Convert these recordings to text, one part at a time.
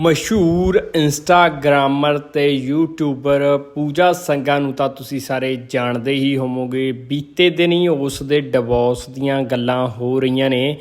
ਮਸ਼ਹੂਰ ਇੰਸਟਾਗ੍ਰਾਮਰ ਤੇ ਯੂਟਿਊਬਰ ਪੂਜਾ ਸੰਗਾ ਨੂੰ ਤਾਂ ਤੁਸੀਂ ਸਾਰੇ ਜਾਣਦੇ ਹੀ ਹੋਵੋਗੇ। ਬੀਤੇ ਦਿਨ ਹੀ ਉਸ ਦੇ ਡਿਵੋਰਸ ਦੀਆਂ ਗੱਲਾਂ ਹੋ ਰਹੀਆਂ ਨੇ।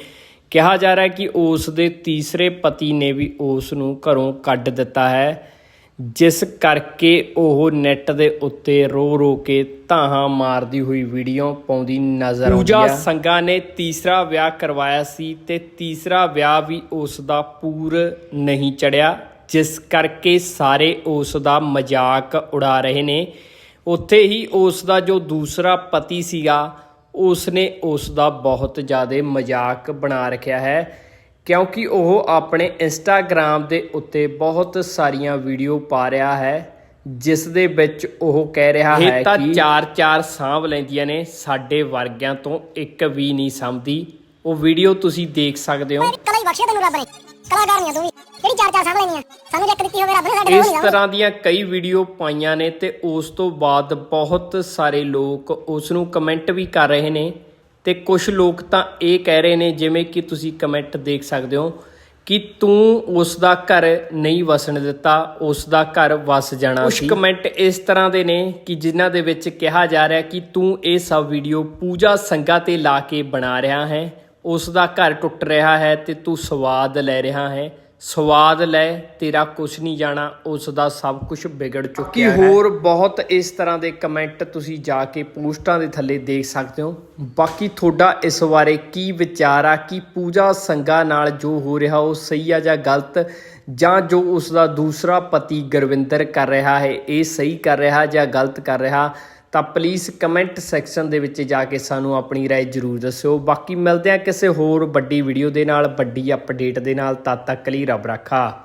ਕਿਹਾ ਜਾ ਰਿਹਾ ਕਿ ਉਸ ਦੇ ਤੀਸਰੇ ਪਤੀ ਨੇ ਵੀ ਉਸ ਨੂੰ ਘਰੋਂ ਕੱਢ ਦਿੱਤਾ ਹੈ। ਜਿਸ ਕਰਕੇ ਉਹ ਨੈਟ ਦੇ ਉੱਤੇ ਰੋ ਰੋ ਕੇ ਧਾਹਾਂ ਮਾਰਦੀ ਹੋਈ ਵੀਡੀਓ ਪਾਉਂਦੀ ਨਜ਼ਰ ਆਉਂਦੀ ਹੈ ਪੂਜਾ ਸੰਗਾ ਨੇ ਤੀਸਰਾ ਵਿਆਹ ਕਰਵਾਇਆ ਸੀ ਤੇ ਤੀਸਰਾ ਵਿਆਹ ਵੀ ਉਸ ਦਾ ਪੂਰ ਨਹੀਂ ਚੜਿਆ ਜਿਸ ਕਰਕੇ ਸਾਰੇ ਉਸ ਦਾ ਮਜ਼ਾਕ ਉਡਾ ਰਹੇ ਨੇ। ਉੱਥੇ ਹੀ ਉਸ ਦਾ ਜੋ ਦੂਸਰਾ ਪਤੀ ਸੀਗਾ ਉਸ ਨੇ ਉਸ ਦਾ ਬਹੁਤ ਜ਼ਿਆਦਾ ਮਜ਼ਾਕ ਬਣਾ ਰੱਖਿਆ ਹੈ। ਕਿਉਂਕਿ ਉਹ ਆਪਣੇ ਇੰਸਟਾਗ੍ਰam ਦੇ ਉੱਤੇ ਬਹੁਤ ਸਾਰੀਆਂ ਵੀਡੀਓ ਪਾ ਰਿਹਾ ਹੈ ਜਿਸ ਦੇ ਵਿੱਚ ਉਹ ਕਹਿ ਰਿਹਾ ਹੈ ਕਿ ਤਾਂ ਚਾਰ ਚਾਰ ਸਾਂਭ ਲੈਂਦੀਆਂ ਨੇ ਸਾਡੇ ਵਰਗਿਆਂ ਤੋਂ ਇੱਕ ਵੀ ਨਹੀਂ ਸਾਂਭਦੀ। ਉਹ ਵੀਡੀਓ ਤੁਸੀਂ ਦੇਖ ਸਕਦੇ ਹੋ। ਕਲਾ ਹੀ ਬਖਸ਼ਿਆ ਤੈਨੂੰ ਰੱਬ ਨੇ। ਕਲਾਕਾਰ ਨਹੀਂ ਆ ਤੂੰ ਵੀ। ਜਿਹੜੀ ਚਾਰ ਚਾਰ ਸਾਂਭ ਲੈਣੀਆਂ ਸਾਨੂੰ ਜੇ ਇੱਕ ਦਿੱਤੀ ਹੋਵੇ ਰੱਬ ਨੇ ਸਾਡੇ ਨਾਲ ਇਸ ਨਹੀਂ ਤਰ੍ਹਾਂ ਦੀਆਂ ਕਈ ਵੀਡੀਓ ਪਾਈਆਂ ਨੇ ਤੇ ਉਸ ਤੋਂ ਬਾਅਦ ਬਹੁਤ ਸਾਰੇ ਲੋਕ ਉਸ ਨੂੰ ਕਮੈਂਟ ਵੀ ਕਰ ਰਹੇ ਨੇ। ਤੇ ਕੁਝ ਲੋਕ ਤਾਂ ਇਹ ਕਹਿ ਰਹੇ ਨੇ ਜਿਵੇਂ ਕਿ ਤੁਸੀਂ ਕਮੈਂਟ ਦੇਖ ਸਕਦੇ ਹੋ ਕਿ ਤੂੰ ਉਸ ਦਾ ਘਰ ਨਹੀਂ ਵਸਣ ਦਿੱਤਾ ਉਸ ਦਾ ਘਰ ਵਸ ਜਾਣਾ ਸੀ। ਕੁਝ ਕਮੈਂਟ ਇਸ ਤਰ੍ਹਾਂ ਦੇ ਨੇ ਕਿ ਜਿਨ੍ਹਾਂ ਦੇ ਵਿੱਚ ਕਿਹਾ ਜਾ ਰਿਹਾ ਕਿ ਤੂੰ ਇਹ ਸਭ ਵੀਡੀਓ ਪੂਜਾ ਸੰਗਾ ਤੇ ਲਾ ਕੇ ਬਣਾ ਰਿਹਾ ਹੈ ਉਸ ਦਾ ਘਰ ਟੁੱਟ ਰਿਹਾ ਹੈ ਤੇ ਤੂੰ ਸਵਾਦ ਲੈ ਰਿਹਾ ਹੈ। ਸਵਾਦ ਲੈ ਤੇਰਾ ਕੁਝ ਨਹੀਂ ਜਾਣਾ ਉਸ ਦਾ ਸਭ ਕੁਝ ਵਿਗੜ ਚੁੱਕਿਆ ਹੈ। ਹੋਰ ਬਹੁਤ ਇਸ ਤਰ੍ਹਾਂ ਦੇ ਕਮੈਂਟ ਤੁਸੀਂ ਜਾ ਕੇ ਪੋਸਟਾਂ ਦੇ ਥੱਲੇ ਦੇਖ ਸਕਦੇ ਹੋ। ਬਾਕੀ ਤੁਹਾਡਾ ਇਸ ਬਾਰੇ ਕੀ ਵਿਚਾਰ ਆ ਕਿ ਪੂਜਾ ਸੰਗਾ ਨਾਲ ਜੋ ਹੋ ਰਿਹਾ ਉਹ ਸਹੀ ਆ ਜਾਂ ਗਲਤ ਜਾਂ ਜੋ ਉਸ ਦਾ ਦੂਸਰਾ ਪਤੀ ਗੁਰਵਿੰਦਰ ਕਰ ਰਿਹਾ ਹੈ ਇਹ ਸਹੀ ਕਰ ਰਿਹਾ ਜਾਂ ਗਲਤ ਕਰ ਰਿਹਾ ਤਾਂ ਪਲੀਜ਼ ਕਮੈਂਟ ਸੈਕਸ਼ਨ ਦੇ ਵਿੱਚ ਜਾ ਕੇ ਸਾਨੂੰ ਆਪਣੀ رائے ਜਰੂਰ ਦੱਸਿਓ ਬਾਕੀ ਮਿਲਦੇ ਆ ਕਿਸੇ ਹੋਰ ਵੱਡੀ ਵੀਡੀਓ ਦੇ ਨਾਲ ਵੱਡੀ ਅਪਡੇਟ ਦੇ ਨਾਲ ਤਦ ਤੱਕ ਲਈ ਰੱਬ ਰਾਖਾ